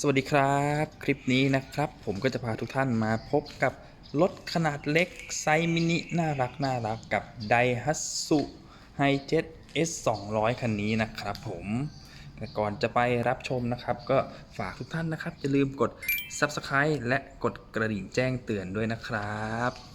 สวัสดีครับ คลิปนี้นะครับ ผมก็จะพาทุกท่านมาพบกับรถขนาดเล็ก ไซส์มินิ น่ารักน่ารักกับ Daihatsu Hi-Jet S 2 0 0คันนี้นะครับผมแต่ก่อนจะไปรับชมนะครับ ก็ฝากทุกท่านนะครับ อย่าลืมกด Subscribe และกดกระดิ่งแจ้งเตือนด้วยนะครับ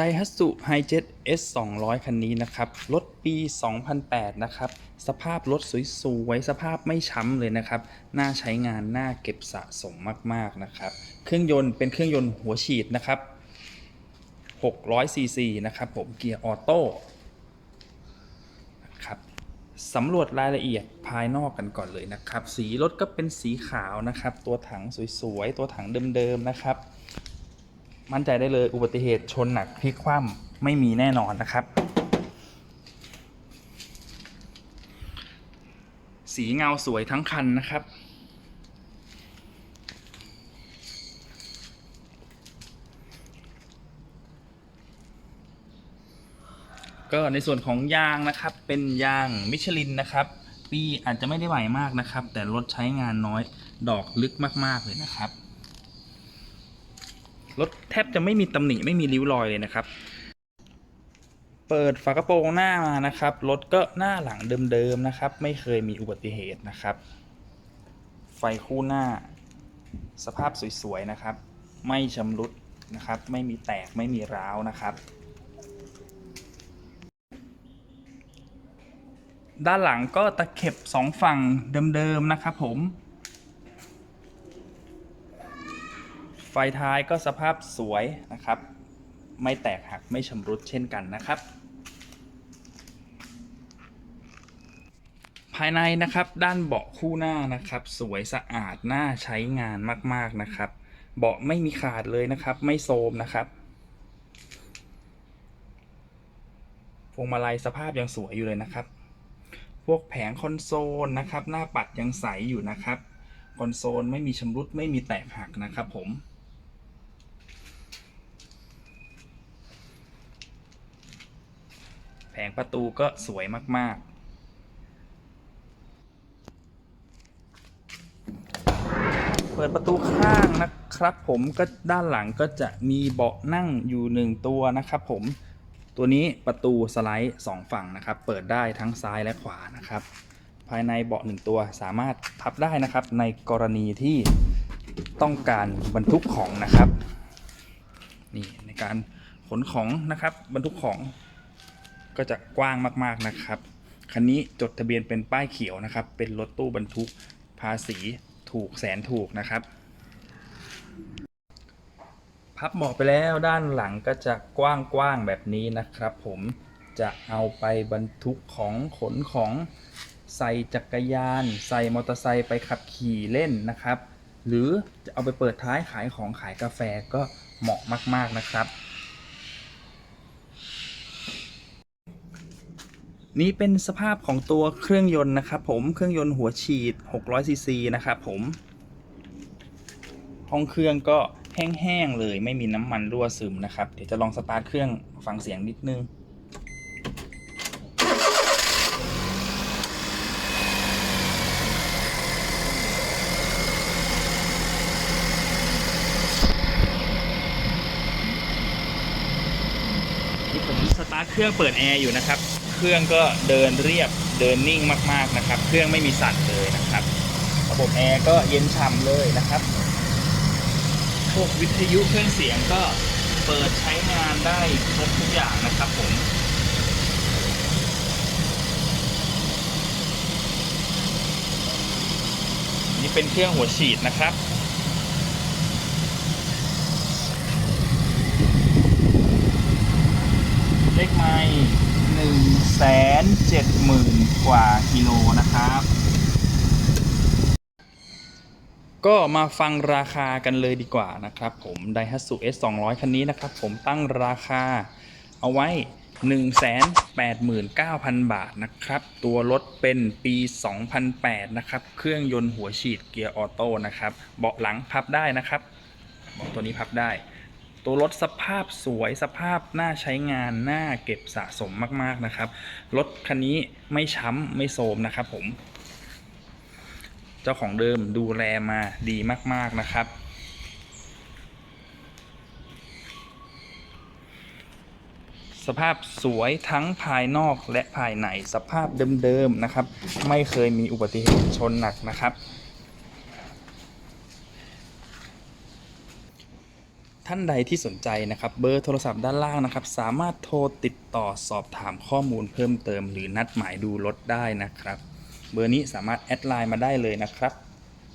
Daihatsu Hi-Jet S 2 0 0 คันนี้นะครับ รถปี 2008 นะครับ สภาพรถสวยๆ สภาพไม่ช้ำเลยนะครับ น่าใช้งาน น่าเก็บสะสมมากๆ นะครับ เครื่องยนต์เป็นเครื่องยนต์หัวฉีดนะครับ 600 ซีซีนะครับ ผมเกียร์ออโต้นะครับสำรวจรายละเอียดภายนอกกันก่อนเลยนะครับ สีรถก็เป็นสีขาวนะครับ ตัวถังสวยๆ ตัวถังเดิมๆ นะครับ มั่นใจได้เลยอุบัติเหตุชนหนักพลิกคว่ำไม่มีแน่นอนนะครับ สีเงาสวยทั้งคันนะครับก็ในส่วนของยางนะครับเป็นยางมิชลินนะครับ ปีอาจจะไม่ได้ใหม่มากนะครับ แต่รถใช้งานน้อยดอกลึกมาก ๆ เลยนะครับ รถแทบจะไม่มีตำหนิไม่มีริ้วรอยเลยนะครับ เปิดฝากระโปรงหน้ามานะครับรถก็หน้าหลังเดิมๆนะครับ ไม่เคยมีอุบัติเหตุนะครับ ไฟคู่หน้า สภาพสวยๆนะครับ ไม่ชำรุดนะครับ ไม่มีแตกไม่มีร้าวนะครับด้านหลังก็ตะเข็บสองฝั่งเดิมๆนะครับผม ไฟท้ายก็สภาพสวยนะครับ ไม่แตกหักไม่ชำรุดเช่นกันนะครับ ภายในนะครับด้านเบาะคู่หน้านะครับ สวยสะอาดน่าใช้งานมากๆนะครับ เบาะไม่มีขาดเลยนะครับ ไม่โทมนะครับพวงมาลัยสภาพยังสวยอยู่เลยนะครับ พวกแผงคอนโซลนะครับ หน้าปัดยังใสอยู่นะครับ คอนโซลไม่มีชำรุดไม่มีแตกหักนะครับผม แผงประตูก็สวยมาก ๆเปิดประตูข้างนะครับผมก็ด้านหลังก็จะมีเบาะนั่งอยู่หนึ่งตัวนะครับผมตัวนี้ประตูสไลด์สองฝั่งนะครับ เปิดได้ทั้งซ้ายและขวานะครับ ภายในเบาะหนึ่งตัวสามารถพับได้นะครับ ในกรณีที่ต้องการบรรทุกของนะครับนี่ในการขนของนะครับบรรทุกของ ก็จะกว้างมากๆนะครับ คันนี้จดทะเบียนเป็นป้ายเขียวนะครับ เป็นรถตู้บรรทุกภาษีถูกแสนถูกนะครับ พับเบาะไปแล้วด้านหลังก็จะกว้างๆแบบนี้นะครับผมจะเอาไปบรรทุกของขนของใส่จักรยาน ใส่มอเตอร์ไซค์ไปขับขี่เล่นนะครับ หรือจะเอาไปเปิดท้ายขายของขายกาแฟก็เหมาะมาก ๆนะครับ นี่เป็นสภาพของตัวเครื่องยนต์นะครับผมเครื่องยนต์หัวฉีด 600 ซีซีนะครับผมห้องเครื่องก็แห้งๆเลยไม่มีน้ำมันรั่วซึมนะครับ เดี๋ยวจะลองสตาร์ทเครื่องฟังเสียงนิดนึงนี่ผมสตาร์ทเครื่องเปิดแอร์อยู่นะครับ เครื่องก็เดินเรียบเดินนิ่งมากๆนะครับ เครื่องไม่มีสั่นเลยนะครับ ระบบแอร์ก็เย็นฉ่ำเลยนะครับพวกวิทยุเครื่องเสียงก็เปิดใช้งานได้ครบทุกอย่างนะครับผมนี่เป็นเครื่องหัวฉีดนะครับเลขไม้หนึ่ง แสนเจ็ดหมื่นกว่ากิโลนะครับ ก็มาฟังราคากันเลยดีกว่านะครับผม Daihatsu S 200 คันนี้นะครับผมตั้งราคาเอาไว้ 189,000 บาทนะครับ ตัวรถเป็นปี 2008 นะครับ เครื่องยนต์หัวฉีดเกียร์ออโต้นะครับ เบาะหลังพับได้นะครับเบาะตัวนี้พับได้ ตัวรถสภาพสวยสภาพน่าใช้งานน่าเก็บสะสมมากๆนะครับ รถคันนี้ไม่ช้ำไม่โทรมนะครับผม เจ้าของเดิมดูแลมาดีมากๆนะครับ สภาพสวยทั้งภายนอกและภายในสภาพเดิมๆนะครับ ไม่เคยมีอุบัติเหตุชนหนักนะครับ ท่านใดที่สนใจนะครับเบอร์โทรศัพท์ด้านล่างนะครับ สามารถโทรติดต่อสอบถามข้อมูลเพิ่มเติม หรือนัดหมายดูรถได้นะครับ เบอร์นี้สามารถแอดไลน์มาได้เลยนะครับ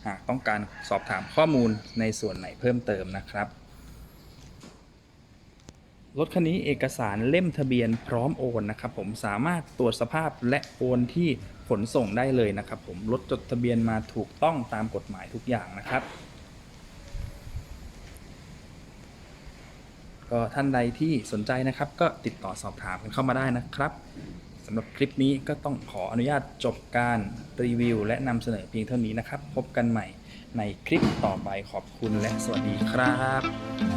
หากต้องการสอบถามข้อมูลในส่วนไหนเพิ่มเติมนะครับรถคันนี้เอกสารเล่มทะเบียนพร้อมโอนนะครับผมสามารถตรวจสภาพและโอนที่ขนส่งได้เลยนะครับผมรถจดทะเบียนมาถูกต้องตามกฎหมายทุกอย่างนะครับ ก็ท่านใดที่สนใจนะครับก็ติดต่อสอบถามกันเข้ามาได้นะครับสำหรับคลิปนี้ก็ต้องขออนุญาตจบการรีวิว และนำเสนอเพียงเท่านี้นะครับ พบกันใหม่ในคลิปต่อไปขอบคุณและสวัสดีครับ